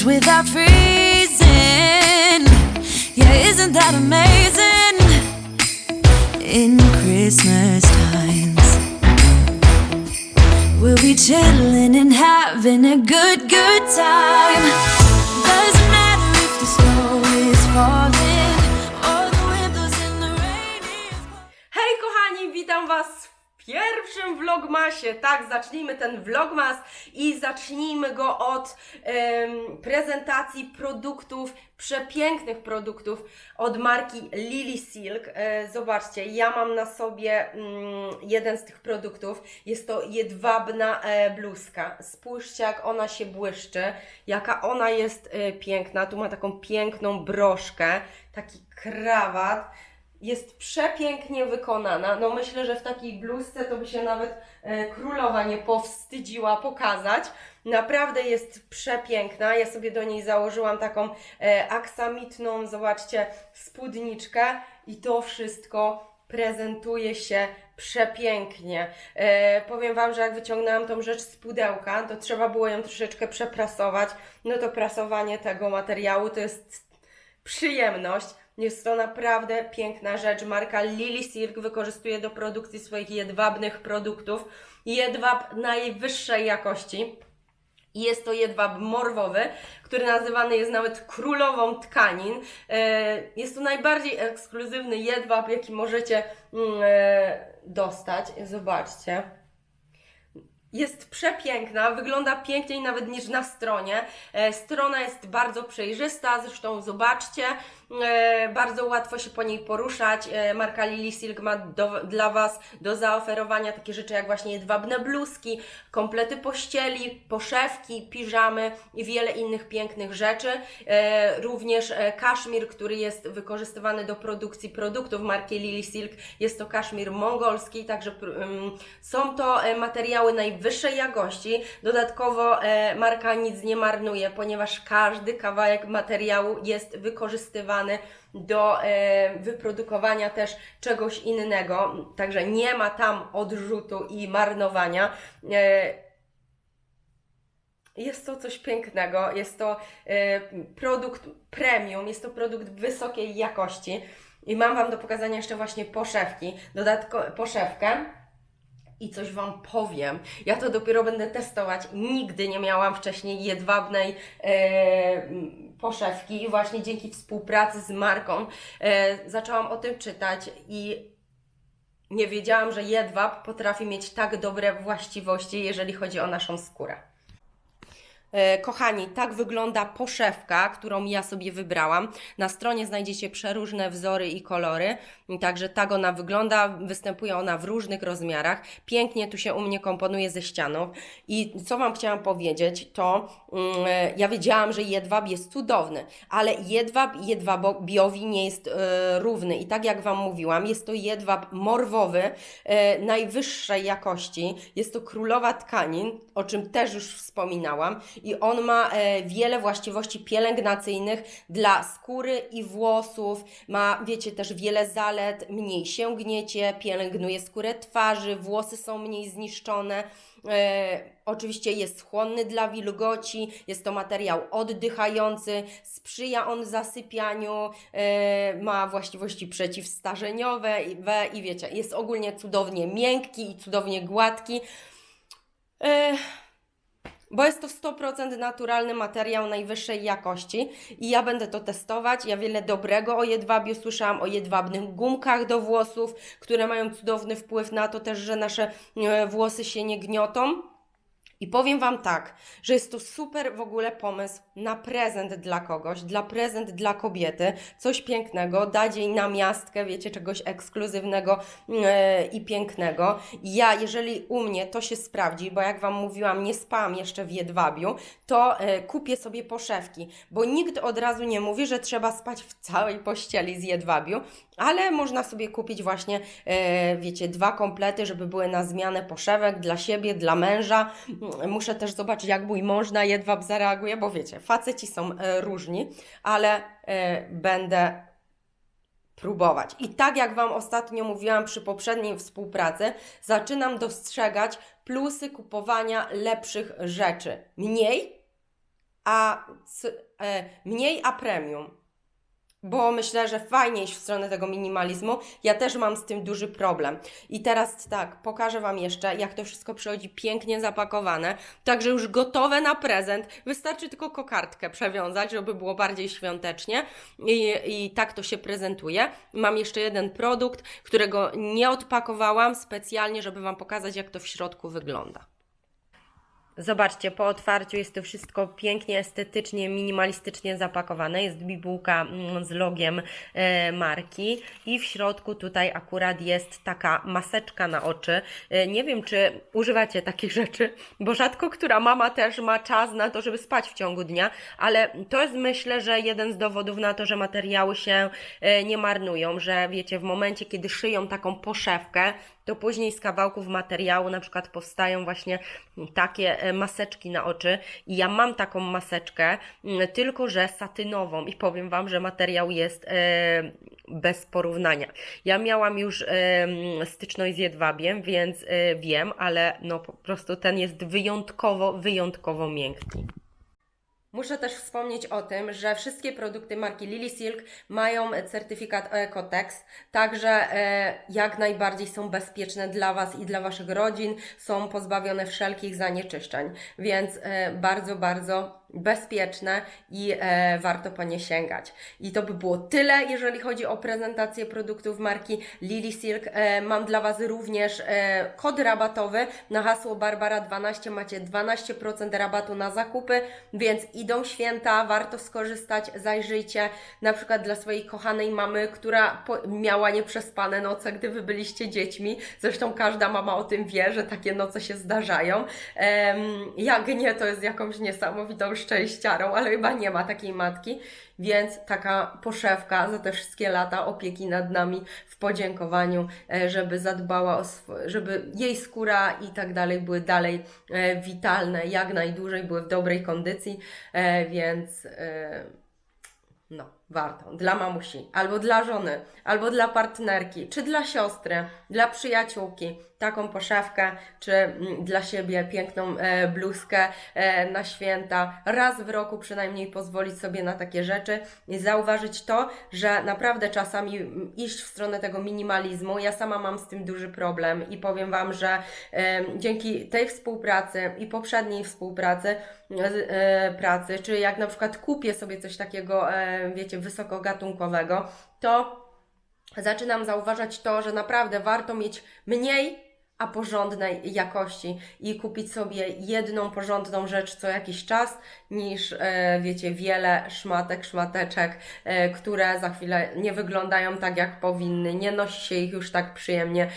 beach without freezing. Yeah, isn't that amazing? In Christmas times, we'll be chilling and having a good, good time. Doesn't matter if the snow is falling or the wind blows and the rain is. Hej kochani, witam Was pierwszym vlogmasie. Tak, zacznijmy ten vlogmas i zacznijmy go od prezentacji produktów, przepięknych produktów od marki Lily Silk. E, zobaczcie, ja mam na sobie mm, jeden z tych produktów. Jest to jedwabna e, bluzka. Spójrzcie, jak ona się błyszczy, jaka ona jest e, piękna. Tu ma taką piękną broszkę, taki krawat jest przepięknie wykonana. No myślę, że w takiej bluzce to by się nawet e, królowa nie powstydziła pokazać. Naprawdę jest przepiękna. Ja sobie do niej założyłam taką e, aksamitną, zobaczcie, spódniczkę i to wszystko prezentuje się przepięknie. E, powiem Wam, że jak wyciągnęłam tą rzecz z pudełka, to trzeba było ją troszeczkę przeprasować. No to prasowanie tego materiału to jest przyjemność. Jest to naprawdę piękna rzecz. Marka Lily Silk wykorzystuje do produkcji swoich jedwabnych produktów jedwab najwyższej jakości. Jest to jedwab morwowy, który nazywany jest nawet królową tkanin. E, Jest to najbardziej ekskluzywny jedwab, jaki możecie mm, e, dostać. Zobaczcie. Jest przepiękna, wygląda piękniej nawet niż na stronie. E, strona jest bardzo przejrzysta, zresztą zobaczcie, bardzo łatwo się po niej poruszać. E, marka Lily Silk ma do, dla Was do zaoferowania takie rzeczy jak właśnie jedwabne bluzki, komplety pościeli, poszewki, piżamy i wiele innych pięknych rzeczy. E, również e, kaszmir, który jest wykorzystywany do produkcji produktów marki Lily Silk. Jest to kaszmir mongolski, także są to e, materiały najwyższej jakości. Dodatkowo e, marka nic nie marnuje, ponieważ każdy kawałek materiału jest wykorzystywany do e, wyprodukowania też czegoś innego. Także nie ma tam odrzutu i marnowania. E, jest to coś pięknego, jest to e, produkt premium, jest to produkt wysokiej jakości. I mam Wam do pokazania jeszcze właśnie poszewki, dodatko, poszewkę. I coś Wam powiem. Ja to dopiero będę testować. Nigdy nie miałam wcześniej jedwabnej poszewki i właśnie dzięki współpracy z marką e, zaczęłam o tym czytać i nie wiedziałam, że jedwab potrafi mieć tak dobre właściwości, jeżeli chodzi o naszą skórę. E, Kochani, tak wygląda poszewka, którą ja sobie wybrałam. Na stronie znajdziecie przeróżne wzory i kolory, także tak ona wygląda. Występuje ona w różnych rozmiarach. Pięknie tu się u mnie komponuje ze ścianą. I co Wam chciałam powiedzieć, to mm, e, ja wiedziałam, że jedwab jest cudowny, ale jedwab jedwabiowi nie jest e, równy. I tak jak Wam mówiłam, jest to jedwab morwowy, najwyższej jakości. Jest to królowa tkanin, o czym też już wspominałam i on ma e, wiele właściwości pielęgnacyjnych dla skóry i włosów. Ma, wiecie, też wiele zalet, mniej się gniecie, pielęgnuje skórę twarzy, włosy są mniej zniszczone. E, oczywiście jest chłonny dla wilgoci, jest to materiał oddychający, sprzyja on zasypianiu, e, ma właściwości przeciwstarzeniowe i, i wiecie, jest ogólnie cudownie miękki i cudownie gładki. Bo jest to 100% naturalny materiał najwyższej jakości i ja będę to testować. Ja wiele dobrego o jedwabiu słyszałam, o jedwabnych gumkach do włosów, które mają cudowny wpływ na to też, że nasze e, włosy się nie gniotą. I powiem Wam tak, że jest to super w ogóle pomysł na prezent dla kogoś, dla prezent dla kobiety, coś pięknego, dać jej na miastkę, wiecie, czegoś ekskluzywnego e, i pięknego. Ja, jeżeli u mnie to się sprawdzi, bo jak Wam mówiłam, nie spałam jeszcze w jedwabiu, to e, kupię sobie poszewki, bo nikt od razu nie mówi, że trzeba spać w całej pościeli z jedwabiu, ale można sobie kupić właśnie, e, wiecie, dwa komplety, żeby były na zmianę poszewek dla siebie, dla męża. Muszę też zobaczyć, jak mój mąż na jedwab zareaguje, bo wiecie, faceci są e, różni, ale e, będę próbować. I tak jak Wam ostatnio mówiłam przy poprzedniej współpracy, zaczynam dostrzegać plusy kupowania lepszych rzeczy. Mniej, a e, mniej a premium. Bo myślę, że fajnie iść w stronę tego minimalizmu. Ja też mam z tym duży problem. I teraz tak, pokażę Wam jeszcze, jak to wszystko przychodzi pięknie zapakowane. Także już gotowe na prezent. Wystarczy tylko kokardkę przewiązać, żeby było bardziej świątecznie. I, I tak to się prezentuje. Mam jeszcze jeden produkt, którego nie odpakowałam specjalnie, żeby Wam pokazać, jak to w środku wygląda. Zobaczcie, po otwarciu jest to wszystko pięknie, estetycznie, minimalistycznie zapakowane. Jest bibułka mm, z logiem e, marki i w środku tutaj akurat jest taka maseczka na oczy. E, nie wiem, czy używacie takich rzeczy, bo rzadko która mama też ma czas na to, żeby spać w ciągu dnia, ale to jest myślę, że jeden z dowodów na to, że materiały się e, nie marnują, że wiecie, w momencie, kiedy szyją taką poszewkę, to później z kawałków materiału na przykład powstają właśnie takie e, maseczki na oczy i ja mam taką maseczkę, tylko że satynową i powiem Wam, że materiał jest e, bez porównania. Ja miałam już e, styczność z jedwabiem, więc wiem, ale no po prostu ten jest wyjątkowo, wyjątkowo miękki. Muszę też wspomnieć o tym, że wszystkie produkty marki Lily Silk mają certyfikat Ecotex, także e, jak najbardziej są bezpieczne dla Was i dla Waszych rodzin, są pozbawione wszelkich zanieczyszczeń, więc e, bardzo, bardzo bezpieczne i e, warto po nie sięgać. I to by było tyle, jeżeli chodzi o prezentację produktów marki Lily Silk. Mam dla Was również kod rabatowy na hasło Barbara12 macie 12% rabatu na zakupy, więc idą święta, warto skorzystać, zajrzyjcie na przykład dla swojej kochanej mamy, która miała nieprzespane noce, gdy Wy byliście dziećmi. Zresztą każda mama o tym wie, że takie noce się zdarzają. Jak nie, to jest jakąś niesamowitą szczęściarą, ale chyba nie ma takiej matki, więc taka poszewka za te wszystkie lata opieki nad nami w podziękowaniu, e, żeby zadbała o żeby jej skóra i tak dalej były dalej e, witalne, jak najdłużej, były w dobrej kondycji, e, więc no, warto. Dla mamusi, albo dla żony, albo dla partnerki, czy dla siostry, dla przyjaciółki. Taką poszewkę, czy mm, dla siebie piękną e, bluzkę e, na święta. Raz w roku przynajmniej pozwolić sobie na takie rzeczy i zauważyć to, że naprawdę czasami mm, iść w stronę tego minimalizmu. Ja sama mam z tym duży problem i powiem Wam, że e, dzięki tej współpracy i poprzedniej współpracy, e, pracy, czy jak na przykład kupię sobie coś takiego, e, wiecie, wysokogatunkowego, to zaczynam zauważać to, że naprawdę warto mieć mniej, a porządnej jakości i kupić sobie jedną porządną rzecz co jakiś czas, niż e, wiecie, wiele szmatek, szmateczek, e, które za chwilę nie wyglądają tak jak powinny, nie nosi się ich już tak przyjemnie.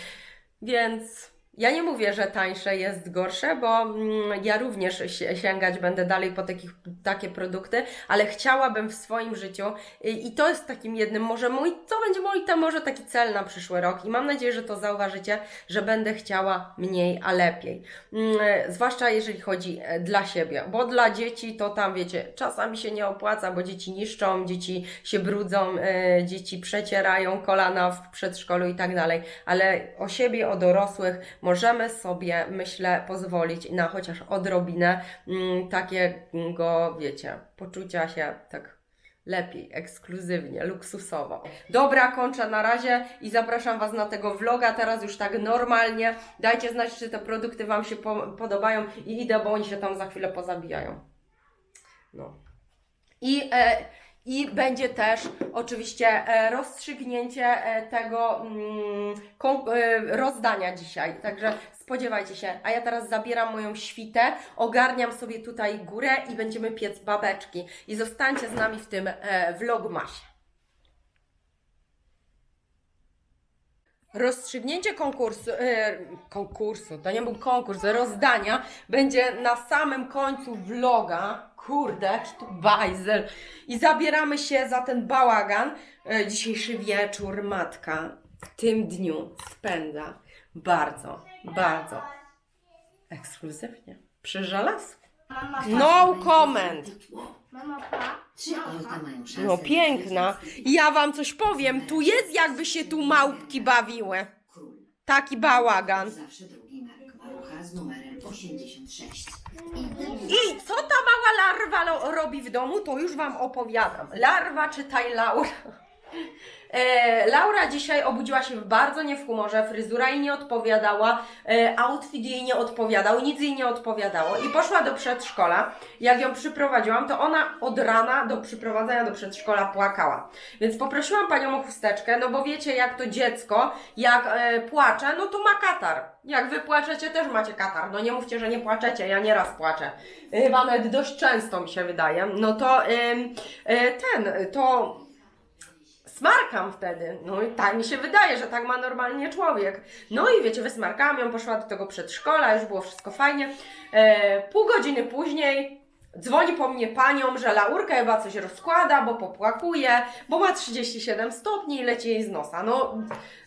Więc ja nie mówię, że tańsze jest gorsze, bo mm, ja również si- sięgać będę dalej po takich, takie produkty, ale chciałabym w swoim życiu i, to jest takim jednym, może mój, to będzie mój to może taki cel na przyszły rok i mam nadzieję, że to zauważycie, że będę chciała mniej, a lepiej. Mm, zwłaszcza jeżeli chodzi e, dla siebie, bo dla dzieci to tam wiecie, czasami się nie opłaca, bo dzieci niszczą, dzieci się brudzą, e, dzieci przecierają kolana w przedszkolu i tak dalej, ale o siebie, o dorosłych możemy sobie, myślę, pozwolić na chociaż odrobinę mm, takiego, wiecie, poczucia się tak lepiej, ekskluzywnie, luksusowo. Dobra, kończę na razie i zapraszam Was na tego vloga, teraz już tak normalnie. Dajcie znać, czy te produkty Wam się po podobają i idę, bo oni się tam za chwilę pozabijają. No. I, e, I będzie też oczywiście e, rozstrzygnięcie e, tego mm, e, rozdania dzisiaj. Także spodziewajcie się. A ja teraz zabieram moją świtę, ogarniam sobie tutaj górę i będziemy piec babeczki. I zostańcie z nami w tym vlogmasie. Rozstrzygnięcie konkursu, konkursu, to nie był konkurs, rozdania będzie na samym końcu vloga. Kurde, jaki tu bajzel. I zabieramy się za ten bałagan. E, dzisiejszy wieczór matka w tym dniu spędza bardzo, bardzo ekskluzywnie przy żelazku. No comment. No na piękna. Ja wam coś powiem, tu jest jakby się tu małpki bawiły. Taki bałagan. Zawsze drugi Marucha z numerem 86. I co ta mała larwa robi w domu, to już Wam opowiadam. Larwa czytaj Laura. E, Laura dzisiaj obudziła się bardzo nie w humorze, fryzura jej nie odpowiadała, e, outfit jej nie odpowiadał, nic jej nie odpowiadało i poszła do przedszkola. Jak ją przyprowadziłam, to ona od rana do przyprowadzenia do przedszkola płakała. Więc poprosiłam panią o chusteczkę, no bo wiecie jak to dziecko, jak e, płacze, no to ma katar. Jak wy płaczecie, też macie katar. No nie mówcie, że nie płaczecie, ja nieraz płaczę. E, Chyba nawet dość często mi się wydaje. No to e, ten, to smarkam wtedy. No i tak mi się wydaje, że tak ma normalnie człowiek. No i wiecie, wysmarkałam ją, poszła do tego przedszkola, już było wszystko fajnie. E, pół godziny później dzwoni po mnie panią, że Laurka chyba coś rozkłada, bo popłakuje, bo ma 37 stopni i leci jej z nosa. No,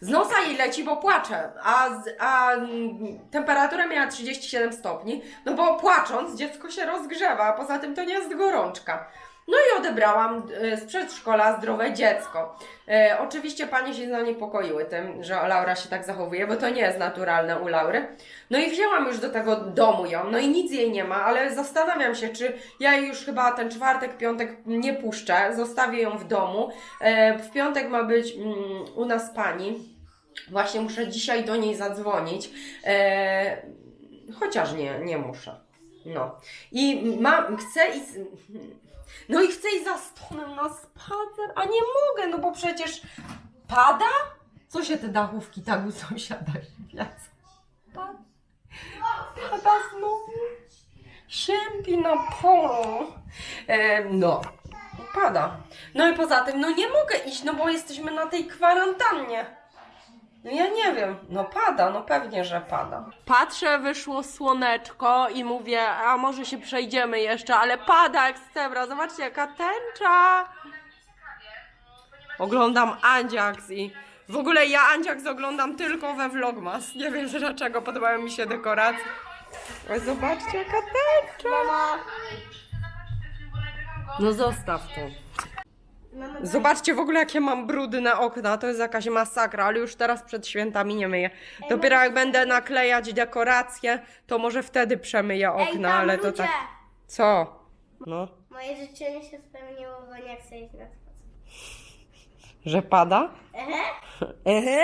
z nosa jej leci, bo płacze, a, a mm, temperatura miała 37 stopni, no bo płacząc dziecko się rozgrzewa, a poza tym to nie jest gorączka. No i odebrałam e, z przedszkola zdrowe dziecko. E, oczywiście panie się zaniepokoiły tym, że Laura się tak zachowuje, bo to nie jest naturalne u Laury. No i wzięłam już do tego domu ją, no i nic jej nie ma, ale zastanawiam się, czy ja jej już chyba ten czwartek, piątek nie puszczę, zostawię ją w domu. E, w piątek ma być mm, u nas pani. Właśnie muszę dzisiaj do niej zadzwonić. E, chociaż nie, nie muszę. No. I mam, chcę i. No i chcę iść za stonem na spacer, a nie mogę, no bo przecież pada? Co się te dachówki tak u sąsiada śpiewą? Pada. Pada znowu. Siępi na polu. E, no, pada. No i poza tym, no nie mogę iść, no bo jesteśmy na tej kwarantannie. No ja nie wiem, no pada, no pewnie, że pada. Patrzę, wyszło słoneczko i mówię, a może się przejdziemy jeszcze, ale pada jak z cebra, zobaczcie jaka tęcza. Oglądam Andziaks i w ogóle ja Andziaks oglądam tylko we Vlogmas. Nie wiem dlaczego, podobają mi się dekoracje. Ale zobaczcie jaka tęcza. No zostaw to. Zobaczcie w ogóle jakie mam brudy na okna, to jest jakaś masakra, ale już teraz przed świętami nie myję. Dopiero jak będę naklejać dekoracje, to może wtedy przemyję okna, Ej, tam ale to ludzie! tak... Co? No, Moje życzenie się spełniło, bo nie chcę iść na spacer. że pada? Ehe, Ehe.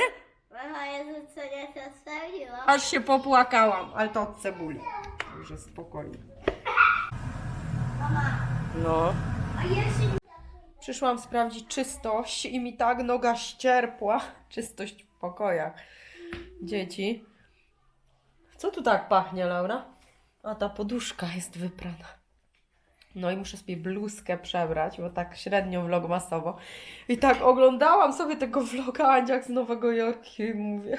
moje życzenie się spełniło. Aż się popłakałam, ale to od cebuli. Także spokojnie. No. A jeśli Przyszłam sprawdzić czystość i mi tak noga ścierpła. Czystość w pokojach dzieci. Co tu tak pachnie, Laura? A ta poduszka jest wyprana. No i muszę sobie bluzkę przebrać, bo tak średnio vlogmasowo. I tak oglądałam sobie tego vloga Andziak z Nowego Jorku i mówię...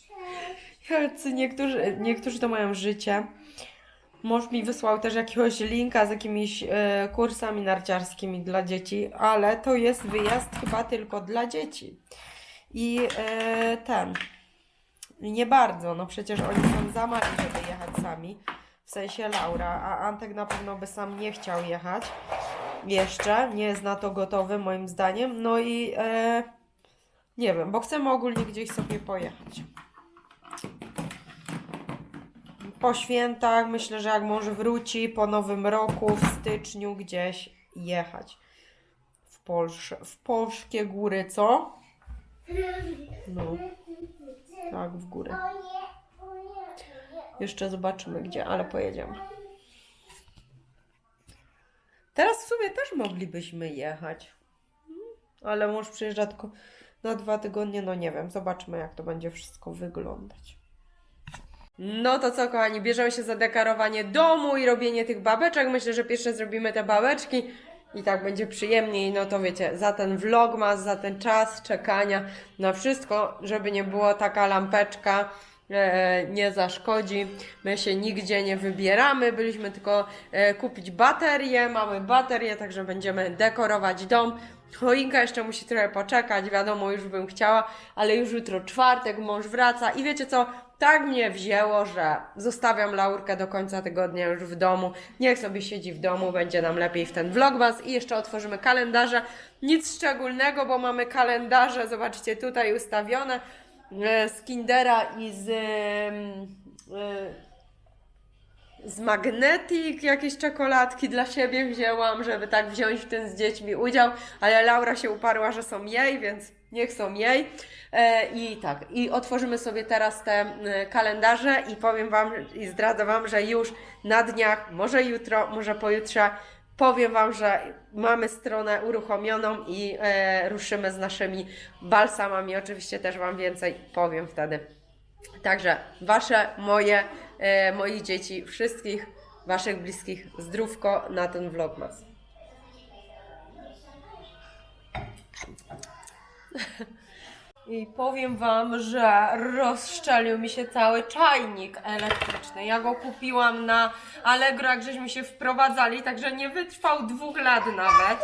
Jacy niektórzy, niektórzy to mają życie. Mąż mi wysłał też jakiegoś linka z jakimiś e, kursami narciarskimi dla dzieci, ale to jest wyjazd chyba tylko dla dzieci. I e, ten. Nie bardzo, no przecież oni są za mali, żeby jechać sami. W sensie Laura, a Antek na pewno by sam nie chciał jechać. Jeszcze, nie jest na to gotowy moim zdaniem. No i e, nie wiem, bo chcemy ogólnie gdzieś sobie pojechać po świętach, myślę, że jak mąż wróci, po nowym roku, w styczniu gdzieś jechać. W, Polsz w polskie góry, co? No, tak, w góry. Jeszcze zobaczymy gdzie, ale pojedziemy. Teraz w sumie też moglibyśmy jechać. Ale mąż przyjeżdża tylko na dwa tygodnie, no nie wiem, zobaczmy jak to będzie wszystko wyglądać. No to co, kochani, bierzemy się za dekorowanie domu i robienie tych babeczek. Myślę, że pierwsze zrobimy te babeczki i tak będzie przyjemniej. No to wiecie, za ten vlogmas, za ten czas czekania na wszystko, żeby nie było taka lampeczka. E, nie zaszkodzi. My się nigdzie nie wybieramy, byliśmy tylko e, kupić baterię. Mamy baterię, także będziemy dekorować dom. Choinka jeszcze musi trochę poczekać, wiadomo, już bym chciała, ale już jutro czwartek, mąż wraca i wiecie co, tak mnie wzięło, że zostawiam Laurkę do końca tygodnia już w domu. Niech sobie siedzi w domu, będzie nam lepiej w ten vlogmas i jeszcze otworzymy kalendarze. Nic szczególnego, bo mamy kalendarze, zobaczcie tutaj ustawione e, z Kindera i z... z Magnetic jakieś czekoladki dla siebie wzięłam, żeby tak wziąć w tym z dziećmi udział, ale Laura się uparła, że są jej, więc niech są jej. E, I tak, i otworzymy sobie teraz te e, kalendarze i powiem Wam i zdradzę Wam, że już na dniach, może jutro, może pojutrze, powiem Wam, że mamy stronę uruchomioną i e, ruszymy z naszymi balsamami. Oczywiście też Wam więcej powiem wtedy. Także Wasze, moje, e, moich dzieci, wszystkich Waszych bliskich zdrówko na ten vlogmas. I powiem Wam, że rozszczelił mi się cały czajnik elektryczny. Ja go kupiłam na Allegro, jak żeśmy się wprowadzali, także nie wytrwał dwóch lat nawet.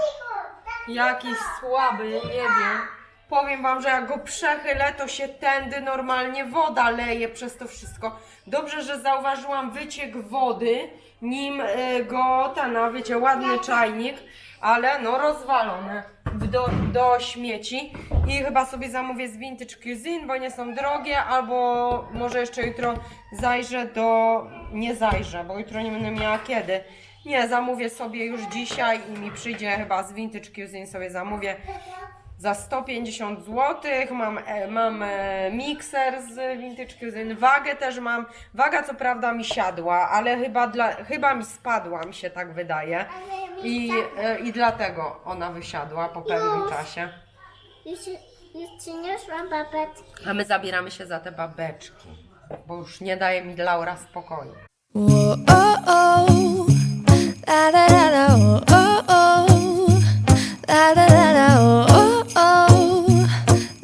Jakiś słaby, nie wiem. Powiem Wam, że jak go przechylę, to się tędy normalnie woda leje przez to wszystko. Dobrze, że zauważyłam wyciek wody, nim y, go, ten, wiecie, ładny czajnik, ale no rozwalone do, do śmieci. I chyba sobie zamówię z Vintage Cuisine, bo nie są drogie, albo może jeszcze jutro zajrzę do... nie zajrzę, bo jutro nie będę miała kiedy. Nie, zamówię sobie już dzisiaj i mi przyjdzie chyba z Vintage Cuisine sobie zamówię za 150 zł. Mam, e, mam e, mikser z Vintage Cuisine. Wagę też mam. Waga co prawda mi siadła, ale chyba, dla, chyba mi spadła, mi się tak wydaje. I, e, I dlatego ona wysiadła po pewnym Już. czasie. Już, już przyniosłam babeczkę. A my zabieramy się za te babeczki, bo już nie daje mi Laura spokoju. Whoa, oh, oh. La da da da, oh, oh, oh. La da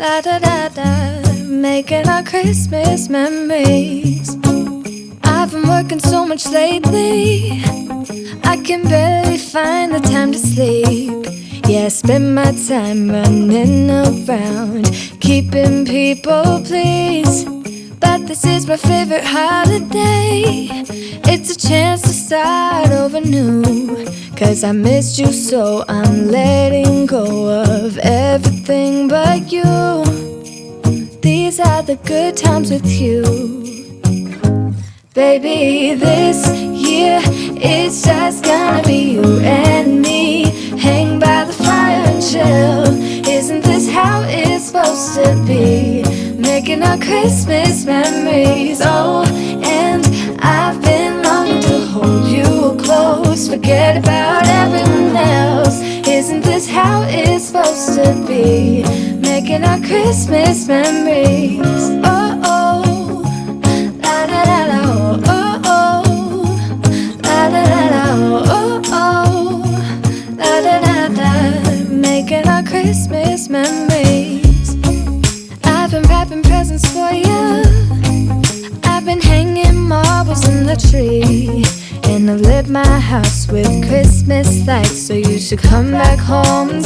La da da da. Making our Christmas memories. I've been working so much lately. I can barely find the time to sleep. Yeah, I spend my time running around, keeping people pleased. But this is my favorite holiday. It's a chance to start over new. Cause I missed you, so I'm letting go of everything but you. These are the good times with you. Baby, this year it's just gonna be you and me. Hang by the fire and chill. Isn't this how it's supposed to be? Making our Christmas memories. Oh, and I've been longing to hold you close. Forget about everyone else. Isn't this how it's supposed to be? Making our Christmas memories. Oh, oh. So you should come back home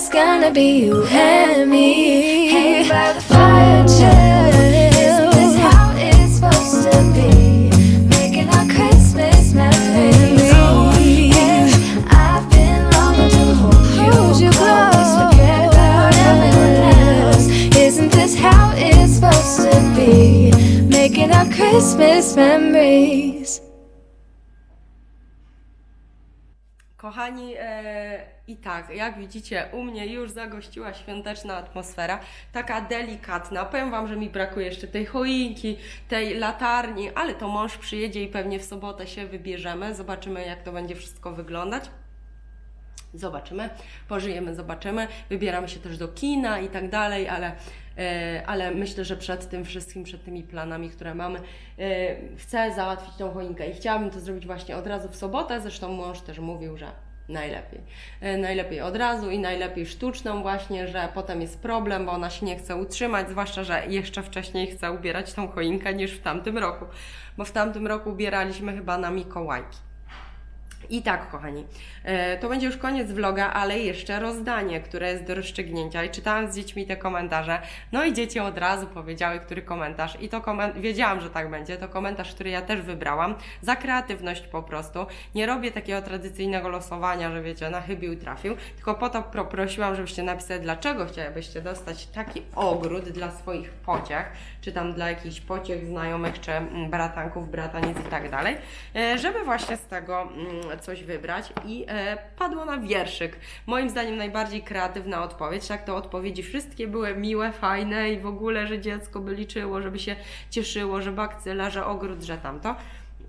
that's gonna be you and me. Hang by the fire chair. Isn't this how it's supposed to be? Making our Christmas memories. I've been longing to hold you, you Forget about everyone else. Isn't this how it's supposed to be? Making our Christmas memories. Kochani, e, i tak, jak widzicie, u mnie już zagościła świąteczna atmosfera, taka delikatna. Powiem Wam, że mi brakuje jeszcze tej choinki, tej latarni, ale to mąż przyjedzie i pewnie w sobotę się wybierzemy. Zobaczymy, jak to będzie wszystko wyglądać. Zobaczymy, pożyjemy, zobaczymy. Wybieramy się też do kina i tak dalej, ale, e, ale myślę, że przed tym wszystkim, przed tymi planami, które mamy, e, chcę załatwić tą choinkę i chciałabym to zrobić właśnie od razu w sobotę. Zresztą mąż też mówił, że najlepiej. E, najlepiej od razu i najlepiej sztuczną właśnie, że potem jest problem, bo ona się nie chce utrzymać, zwłaszcza, że jeszcze wcześniej chce ubierać tą choinkę niż w tamtym roku, bo w tamtym roku ubieraliśmy chyba na Mikołajki. I tak, kochani, e, to będzie już koniec vloga, ale jeszcze rozdanie, które jest do rozstrzygnięcia. I czytałam z dziećmi te komentarze. No i dzieci od razu powiedziały, który komentarz. I to wiedziałam, że tak będzie. To komentarz, który ja też wybrałam. Za kreatywność po prostu. Nie robię takiego tradycyjnego losowania, że wiecie, na chybił trafił. Tylko po to prosiłam, żebyście napisali, dlaczego chcielibyście dostać taki ogród dla swoich pociech, czy tam dla jakichś pociech znajomych, czy mm, bratanków, brataniec i tak dalej. E, Żeby właśnie z tego mm, coś wybrać i e, padło na wierszyk. Moim zdaniem najbardziej kreatywna odpowiedź. Tak, to odpowiedzi wszystkie były miłe, fajne i w ogóle, że dziecko by liczyło, żeby się cieszyło, że bakcyla, że ogród, że tamto.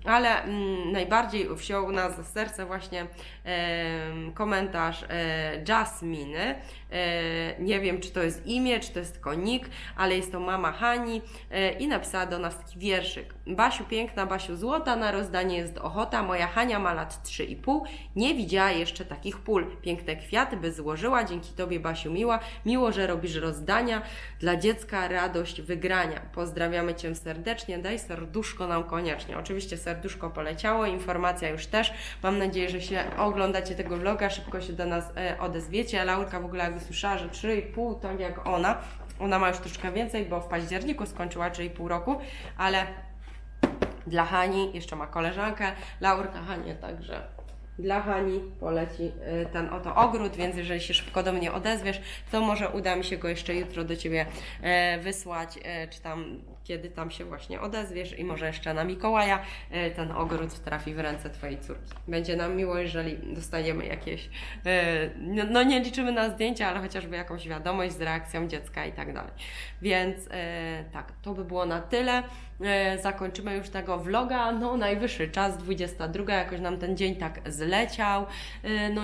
Ale mm, najbardziej wziął nas za serce właśnie em, komentarz e, Jasminy. E, nie wiem, czy to jest imię, czy to jest tylko nick, ale jest to mama Hani e, i napisała do nas taki wierszyk. Basiu piękna, Basiu złota, na rozdanie jest ochota. Moja Hania ma lat 3,5, nie widziała jeszcze takich pól. Piękne kwiaty by złożyła, dzięki Tobie Basiu miła. Miło, że robisz rozdania. Dla dziecka radość wygrania. Pozdrawiamy Cię serdecznie, daj serduszko nam koniecznie. Oczywiście serduszko poleciało, informacja już też. Mam nadzieję, że się oglądacie tego vloga, szybko się do nas e, odezwiecie. Laurka w ogóle jakby słyszała, że 3,5 tak jak ona. Ona ma już troszkę więcej, bo w październiku skończyła 3,5 roku, ale dla Hani, jeszcze ma koleżankę, Laurka Hanie, także dla Hani poleci y, ten oto ogród, więc jeżeli się szybko do mnie odezwiesz, to może uda mi się go jeszcze jutro do Ciebie e, wysłać, e, czy tam kiedy tam się właśnie odezwiesz i może jeszcze na Mikołaja e, ten ogród trafi w ręce Twojej córki. Będzie nam miło, jeżeli dostaniemy jakieś, e, no, no nie liczymy na zdjęcia, ale chociażby jakąś wiadomość z reakcją dziecka i tak dalej. Więc e, tak, to by było na tyle. E, zakończymy już tego vloga. No, najwyższy czas, 22. Jakoś nam ten dzień tak zleciał. E, no,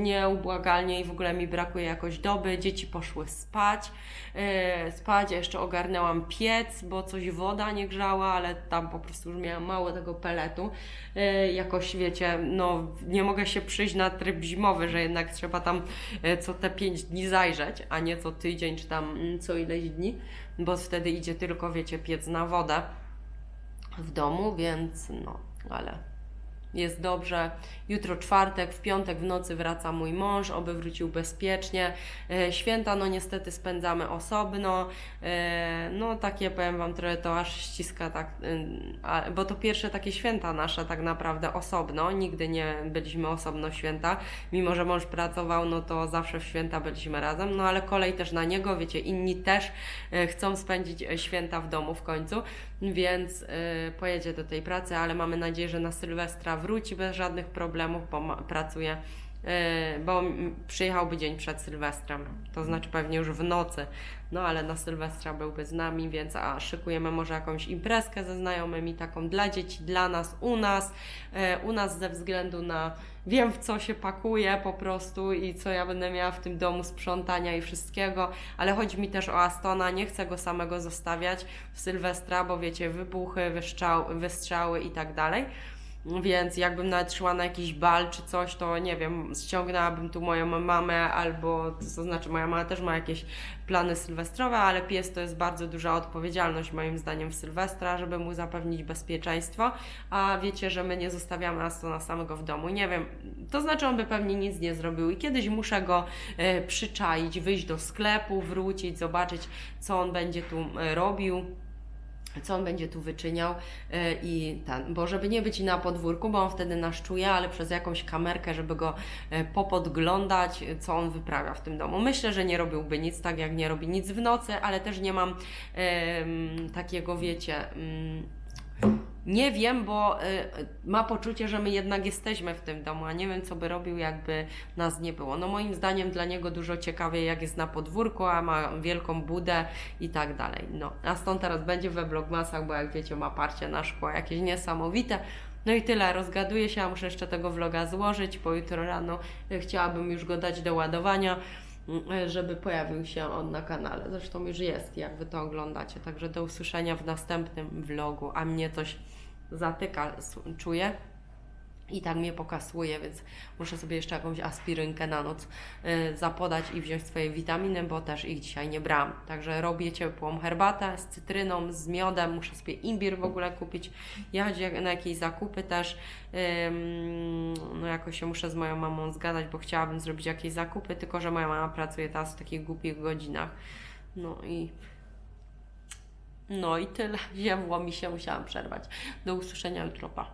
nieubłagalnie i w ogóle mi brakuje jakoś doby. Dzieci poszły spać. E, spać, jeszcze ogarnęłam piec, bo coś woda nie grzała, ale tam po prostu już miałam mało tego peletu. Jakoś wiecie, no, nie mogę się przyjść na tryb zimowy, że jednak trzeba tam co te 5 dni zajrzeć, a nie co tydzień czy tam mm, co ileś dni bo wtedy idzie tylko, wiecie, piec na wodę w domu, więc no, ale jest dobrze. Jutro czwartek, w piątek w nocy wraca mój mąż, oby wrócił bezpiecznie. E, Święta, no niestety spędzamy osobno. E, No takie, powiem Wam, trochę to aż ściska tak, a- bo to pierwsze takie święta nasze tak naprawdę osobno. Nigdy nie byliśmy osobno święta. Mimo, że mąż pracował, no to zawsze w święta byliśmy razem. No ale kolej też na niego, wiecie, inni też e, chcą spędzić e, święta w domu w końcu, więc e, pojedzie do tej pracy, ale mamy nadzieję, że na Sylwestra wróci bez żadnych problemów, bo ma, pracuje, e, bo przyjechałby dzień przed Sylwestrem, to znaczy pewnie już w nocy, no ale na Sylwestra byłby z nami, więc a szykujemy może jakąś imprezkę ze znajomymi, taką dla dzieci, dla nas, u nas, e, u nas ze względu na wiem w co się pakuje po prostu i co ja będę miała w tym domu sprzątania i wszystkiego, ale chodzi mi też o Astona, nie chcę go samego zostawiać w Sylwestra, bo wiecie, wybuchy, wystrzały, wystrzały i tak dalej. Więc jakbym nawet szła na jakiś bal czy coś, to nie wiem, ściągnęłabym tu moją mamę, albo to znaczy moja mama też ma jakieś plany sylwestrowe, ale pies to jest bardzo duża odpowiedzialność moim zdaniem w Sylwestra, żeby mu zapewnić bezpieczeństwo, a wiecie, że my nie zostawiamy Astona samego w domu. Nie wiem, to znaczy on by pewnie nic nie zrobił. I kiedyś muszę go e, przyczaić, wyjść do sklepu, wrócić, zobaczyć co on będzie tu e, robił co on będzie tu wyczyniał e, i ten, bo żeby nie być na podwórku, bo on wtedy nas czuje, ale przez jakąś kamerkę, żeby go e, popodglądać, e, co on wyprawia w tym domu. Myślę, że nie robiłby nic, tak jak nie robi nic w nocy, ale też nie mam takiego, wiecie, mm, Nie wiem, bo y, ma poczucie, że my jednak jesteśmy w tym domu, a nie wiem, co by robił, jakby nas nie było. No moim zdaniem dla niego dużo ciekawiej, jak jest na podwórku, a ma wielką budę i tak dalej. No, a stąd teraz będzie we vlogmasach, bo jak wiecie, ma parcie na szkło jakieś niesamowite. No i tyle, rozgaduję się, a muszę jeszcze tego vloga złożyć, bo jutro rano chciałabym już go dać do ładowania żeby pojawił się on na kanale. Zresztą już jest, jak Wy to oglądacie. Także do usłyszenia w następnym vlogu. A mnie coś zatyka, czuję. I tak mnie pokasuje, więc muszę sobie jeszcze jakąś aspirynkę na noc y, zapodać i wziąć swoje witaminy, bo też ich dzisiaj nie brałam. Także robię ciepłą herbatę z cytryną, z miodem, muszę sobie imbir w ogóle kupić, jechać na jakieś zakupy też. No jakoś się muszę z moją mamą zgadać, bo chciałabym zrobić jakieś zakupy, tylko że moja mama pracuje teraz w takich głupich godzinach. No i no i tyle. Ziemło mi się, musiałam przerwać. Do usłyszenia jutro, pa.